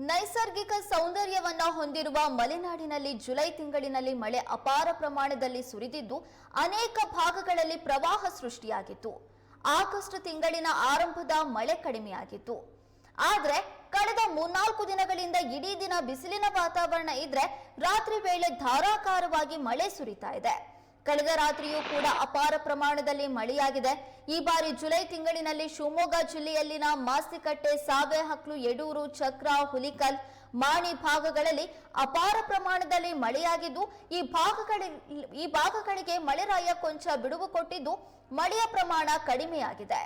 ನೈಸರ್ಗಿಕ ಸೌಂದರ್ಯವನ್ನ ಹೊಂದಿರುವ ಮಲೆನಾಡಿನಲ್ಲಿ ಜುಲೈ ತಿಂಗಳಿನಲ್ಲಿ ಮಳೆ ಅಪಾರ ಪ್ರಮಾಣದಲ್ಲಿ ಸುರಿದಿದ್ದು, ಅನೇಕ ಭಾಗಗಳಲ್ಲಿ ಪ್ರವಾಹ ಸೃಷ್ಟಿಯಾಗಿತ್ತು. ಆಗಸ್ಟ್ ತಿಂಗಳಿನ ಆರಂಭದ ಮಳೆ ಕಡಿಮೆಯಾಗಿತ್ತು. ಆದ್ರೆ, ಕಳೆದ ಮೂರ್ನಾಲ್ಕು ದಿನಗಳಿಂದ ಇಡೀ ದಿನ ಬಿಸಿಲಿನ ವಾತಾವರಣ ಇದ್ರೆ, ರಾತ್ರಿ ವೇಳೆ ಧಾರಾಕಾರವಾಗಿ ಮಳೆ ಸುರಿತಾ ಇದೆ. ಕಳೆದ ರಾತ್ರಿಯೂ ಕೂಡ ಅಪಾರ ಪ್ರಮಾಣದಲ್ಲಿ ಮಳೆಯಾಗಿದೆ. ಈ ಬಾರಿ ಜುಲೈ ತಿಂಗಳಿನಲ್ಲಿ ಶಿವಮೊಗ್ಗ ಜಿಲ್ಲೆಯಲ್ಲಿನ ಮಾಸ್ತಿಕಟ್ಟೆ ಸಾವೆಹಕ್ಲು ಯಡೂರು ಚಕ್ರ, ಹುಲಿಕಲ್, ಮಾಣಿ ಭಾಗಗಳಲ್ಲಿ ಅಪಾರ ಪ್ರಮಾಣದಲ್ಲಿ ಮಳೆಯಾಗಿದ್ದು, ಈ ಭಾಗಗಳಿಗೆ ಈ ಭಾಗಗಳಿಗೆ ಮಳೆರಾಯ ಕೊಂಚ ಬಿಡುವು ಕೊಟ್ಟಿದ್ದು ಮಳೆಯ ಪ್ರಮಾಣ ಕಡಿಮೆಯಾಗಿದೆ.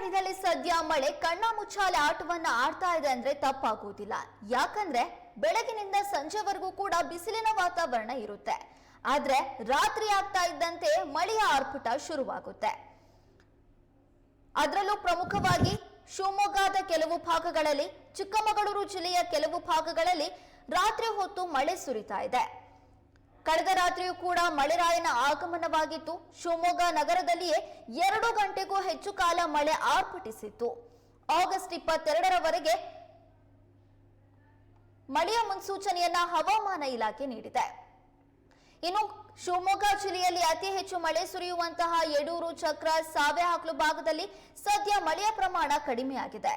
ಮಲೆನಾಡಿನಲ್ಲಿ ಸದ್ಯ ಮಳೆ ಕಣ್ಣಾಮುಚ್ಚಾಲೆ ಆಟವನ್ನ ಆಡ್ತಾ ಇದೆ ಅಂದ್ರೆ ತಪ್ಪಾಗುವುದಿಲ್ಲ. ಯಾಕಂದ್ರೆ ಬೆಳಗಿನಿಂದ ಸಂಜೆವರೆಗೂ ಕೂಡ ಬಿಸಿಲಿನ ವಾತಾವರಣ ಇರುತ್ತೆ. ಆದ್ರೆ ರಾತ್ರಿ ಆಗ್ತಾ ಇದ್ದಂತೆ ಮಳೆಯ ಆರ್ಭಟ ಶುರುವಾಗುತ್ತೆ. ಅದರಲ್ಲೂ ಪ್ರಮುಖವಾಗಿ ಶಿವಮೊಗ್ಗದ ಕೆಲವು ಭಾಗಗಳಲ್ಲಿ, ಚಿಕ್ಕಮಗಳೂರು ಜಿಲ್ಲೆಯ ಕೆಲವು ಭಾಗಗಳಲ್ಲಿ ರಾತ್ರಿ ಹೊತ್ತು ಮಳೆ ಸುರಿತಾ ಇದೆ. ಕಳೆದ ರಾತ್ರಿಯೂ ಕೂಡ ಮಳೆರಾಯನ ಆಗಮನವಾಗಿತ್ತು. ಶಿವಮೊಗ್ಗ ನಗರದಲ್ಲಿಯೇ ಎರಡು ಗಂಟೆಗೂ ಹೆಚ್ಚು ಕಾಲ ಮಳೆ ಆರ್ಭಟಿಸಿತ್ತು. ಆಗಸ್ಟ್ ಇಪ್ಪತ್ತೆರಡರವರೆಗೆ ಮಳೆಯ ಮುನ್ಸೂಚನೆಯನ್ನ ಹವಾಮಾನ ಇಲಾಖೆ ನೀಡಿದೆ. ಇನ್ನು ಶಿವಮೊಗ್ಗ ಜಿಲ್ಲೆಯಲ್ಲಿ ಅತಿ ಹೆಚ್ಚು ಮಳೆ ಸುರಿಯುವಂತಹ ಯಡೂರು, ಚಕ್ರ ಸಾವೆಹಾಕ್ಲು ಭಾಗದಲ್ಲಿ ಸದ್ಯ ಮಳೆಯ ಪ್ರಮಾಣ ಕಡಿಮೆಯಾಗಿದೆ.